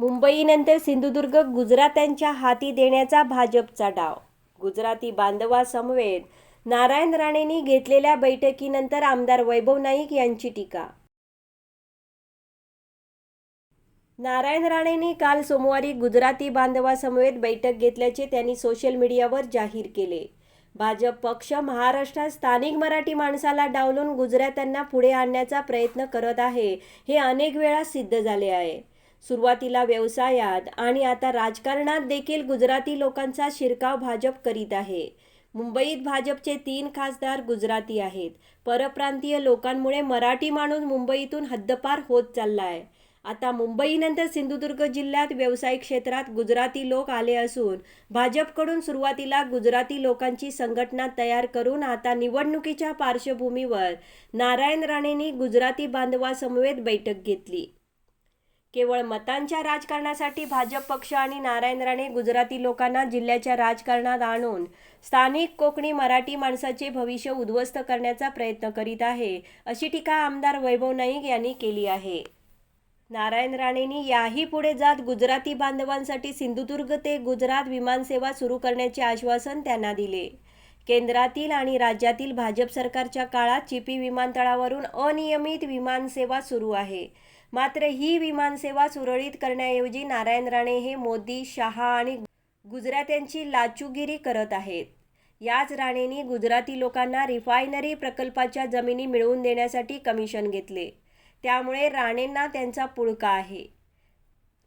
मुंबईनंतर सिंधुदुर्ग गुजरात्यांच्या हाती देण्याचा भाजपचा डाव. गुजराती बांधवासमवेत नारायण राणेंनी घेतलेल्या बैठकीनंतर आमदार वैभव नाईक यांची टीका. नारायण राणेंनी काल सोमवारी गुजराती बांधवासमवेत बैठक घेतल्याचे त्यांनी सोशल मीडियावर जाहीर केले. भाजप पक्ष महाराष्ट्रात स्थानिक मराठी माणसाला डावलून गुजरात्यांना पुढे आणण्याचा प्रयत्न करत आहे हे अनेक वेळा सिद्ध झाले आहे. सुरुवातीला व्यवसायात आणि आता राजकारणात देखील गुजराती लोकांचा शिरकाव भाजप करीत आहे. मुंबईत भाजपचे तीन खासदार गुजराती आहेत. परप्रांतीय लोकांमुळे मराठी माणूस मुंबईतून हद्दपार होत चालला आहे आता मुंबईनंतर सिंधुदुर्ग जिल्ह्यात व्यावसायिक क्षेत्रात गुजराती लोक आले असून भाजपकडून सुरुवातीला गुजराती लोकांची संघटना तयार करून आता निवडणुकीच्या पार्श्वभूमीवर नारायण राणेंनी गुजराती बांधवासमवेत बैठक घेतली. केवळ मतांच्या राजकारणासाठी भाजप पक्ष आणि नारायण राणे गुजराती लोकांना जिल्ह्याच्या राजकारणात आणून स्थानिक कोकणी मराठी माणसाचे भविष्य उद्ध्वस्त करण्याचा प्रयत्न करीत आहे अशी टीका आमदार वैभव नाईक यांनी केली आहे. नारायण राणेंनी याही पुढे जात गुजराती बांधवांसाठी सिंधुदुर्ग ते गुजरात विमानसेवा सुरू करण्याचे आश्वासन त्यांना दिले. केंद्रातील आणि राज्यातील भाजप सरकारच्या काळात चिपी विमानतळावरून अनियमित विमानसेवा सुरू आहे. मात्र ही विमानसेवा सुरळीत करण्याऐवजी नारायण राणे हे मोदी शहा आणि गुजरात्यांची लाचूगिरी करत आहेत. याच राणेंनी गुजराती लोकांना रिफायनरी प्रकल्पाच्या जमिनी मिळवून देण्यासाठी कमिशन घेतले. त्यामुळे राणेंना त्यांचा पुळका आहे.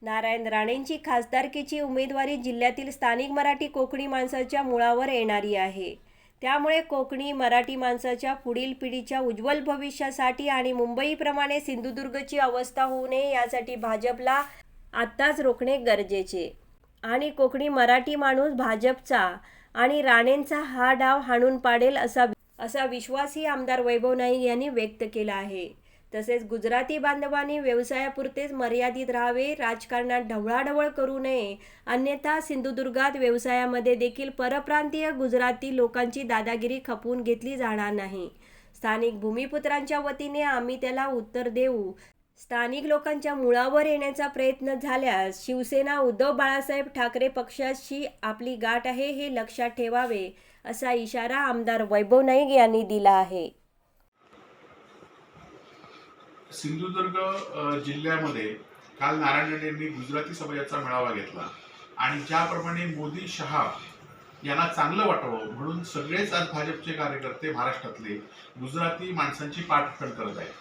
नारायण राणेंची खासदारकीची उमेदवारी जिल्ह्यातील स्थानिक मराठी कोकणी माणसाच्या मुळावर येणारी आहे. त्यामुळे कोकणी मराठी माणसाच्या पुढील पिढीच्या उज्ज्वल भविष्यासाठी आणि मुंबईप्रमाणे सिंधुदुर्गची अवस्था होऊ नये यासाठी भाजपला आत्ताच रोखणे गरजेचे. आणि कोकणी मराठी माणूस भाजपचा आणि राणेंचा हा डाव हाणून पाडेल असा असा विश्वासही आमदार वैभव नाईक यांनी व्यक्त केला आहे. तसेच गुजराती बांधवांनी व्यवसायापुरतेच मर्यादित राहावे राजकारणात ढवळाढवळ करू नये. अन्यथा सिंधुदुर्गात व्यवसायामध्ये देखील परप्रांतीय गुजराती लोकांची दादागिरी खपवून घेतली जाणार नाही. स्थानिक भूमिपुत्रांच्या वतीने आम्ही त्याला उत्तर देऊ. स्थानिक लोकांच्या मुळावर येण्याचा प्रयत्न झाल्यास शिवसेना उद्धव बाळासाहेब ठाकरे पक्षाशी आपली गाठ आहे हे लक्षात ठेवावे असा इशारा आमदार वैभव नाईक यांनी दिला आहे. सिंधुदुर्ग जिल्ह्यामध्ये काल नारायण राणे यांनी गुजराती समाजाचा मेळावा घेतला. आणि ज्याप्रमाणे मोदी शहा यांना चांगलं वाटावं म्हणून सगळेच आज भाजपचे कार्यकर्ते महाराष्ट्रातले गुजराती माणसांची पाठखण करत आहेत.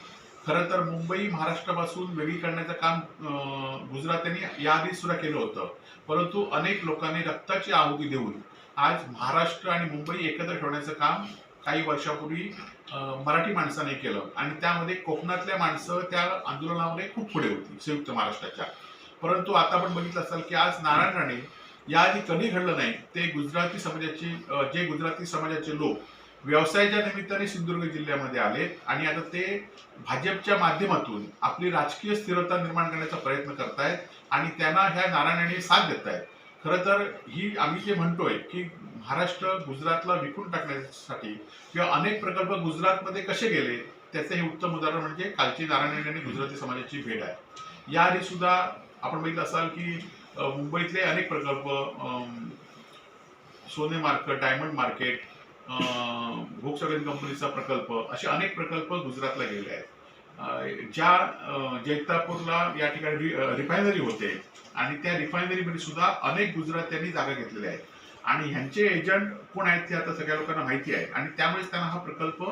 खरं तर मुंबई महाराष्ट्रापासून वेगळी करण्याचं काम गुजरात्यांनी याआधी सुद्धा केलं होतं. परंतु अनेक लोकांनी रक्ताची आहुती देऊन आज महाराष्ट्र आणि मुंबई एकत्र ठेवण्याचं काम काही वर्षापूर्वी मराठी माणसाने केलं. आणि त्यामध्ये कोकणातल्या माणसं त्या आंदोलनामध्ये खूप पुढे होती संयुक्त महाराष्ट्राच्या. परंतु आता आपण बघितलं असाल की आज नारायण राणे याआधी कधी घडलं नाही ते गुजराती समाजाचे जे गुजराती समाजाचे लोक व्यवसायाच्या निमित्ताने सिंधुदुर्ग जिल्ह्यामध्ये आले आणि आता ते भाजपच्या माध्यमातून आपली राजकीय स्थिरता निर्माण करण्याचा प्रयत्न करतायत आणि त्यांना ह्या नारायणाने साथ देत आहेत खरं तर ही आम्ही जे म्हणतोय की महाराष्ट्र गुजरातला विकून टाकण्यासाठी किंवा अनेक प्रकल्प गुजरातमध्ये कसे गेले त्याचं हे उत्तम उदाहरण म्हणजे कालची नारायण आणि गुजराती समाजाची भेट आहे. याआधी सुद्धा आपण बघितलं असाल की मुंबईतले अनेक प्रकल्प सोने मार्केट डायमंड मार्केट व्होक्सवॅगन कंपनीचा प्रकल्प असे अनेक प्रकल्प गुजरातला गेले आहेत. ज्या जैतापूरला या ठिकाणी रि- रिफायनरी होते आणि त्या रिफायनरीमध्ये सुद्धा अनेक गुजरात्यांनी जागा घेतलेल्या आहेत. आणि ह्यांचे एजंट कोण आहेत ते आता सगळ्या लोकांना माहिती आहे. आणि त्यामुळेच त्यांना हा प्रकल्प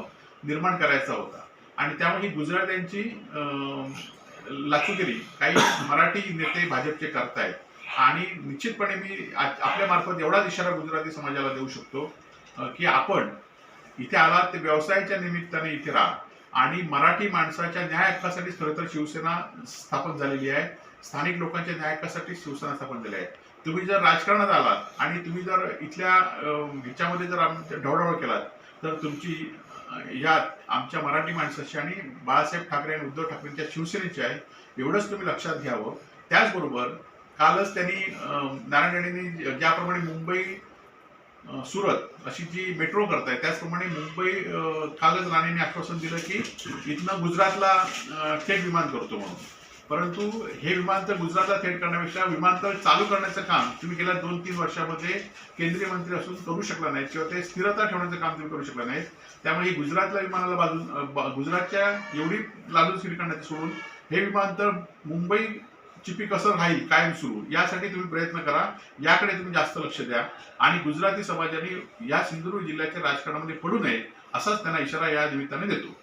निर्माण करायचा होता. आणि त्यामुळे ही गुजरात्यांची अं, लाचुगिरी काही मराठी नेते भाजपचे करतायत. आणि निश्चितपणे मी आपल्या मार्फत एवढाच इशारा गुजराती समाजाला देऊ शकतो की आपण इथे आलात ते व्यवसायाच्या निमित्ताने इथे राहा. आणि मराठी माणसाच्या न्याय हक्कासाठी खरं तर शिवसेना स्थापन झालेली आहे. स्थानिक लोकांच्या न्याय हक्कासाठी शिवसेना स्थापन झाली आहे. तुम्ही जर राजकारणात आलात आणि तुम्ही जर इथल्या ह्याच्यामध्ये जर आम ढवढवळ केलात तर तुमची अं, यात आमच्या मराठी माणसाची आणि बाळासाहेब ठाकरे आणि उद्धव ठाकरेंच्या शिवसेनेची आहे एवढंच तुम्ही लक्षात घ्यावं. त्याचबरोबर कालच त्यांनी नारायण राणेंनी ज्याप्रमाणे मुंबई सुरत अशी जी मेट्रो करताय त्याचप्रमाणे मुंबई कालच राणेंनी आश्वासन दिलं की इथनं गुजरातला थेट विमान करतो म्हणून. परंतु हे विमानतळ गुजरातला थेट करण्यापेक्षा विमानतळ चालू करण्याचं काम तुम्ही गेल्या दोन तीन वर्षामध्ये केंद्रीय मंत्री असून करू शकला नाहीत किंवा ते स्थिरता ठेवण्याचं काम तुम्ही करू शकला नाहीत. त्यामुळे गुजरातला विमानाला बाजून गुजरातच्या एवढी लालूचगिरी करण्याचं सोडून हे विमानतळ मुंबई चिपी कसं राहील कायम सुरू यासाठी तुम्ही प्रयत्न करा. याकडे तुम्ही जास्त लक्ष द्या. आणि गुजराती समाजाने या सिंधुदुर्ग जिल्ह्याच्या राजकारणामध्ये पडू नये असाच त्यांना इशारा या निमित्ताने देतो.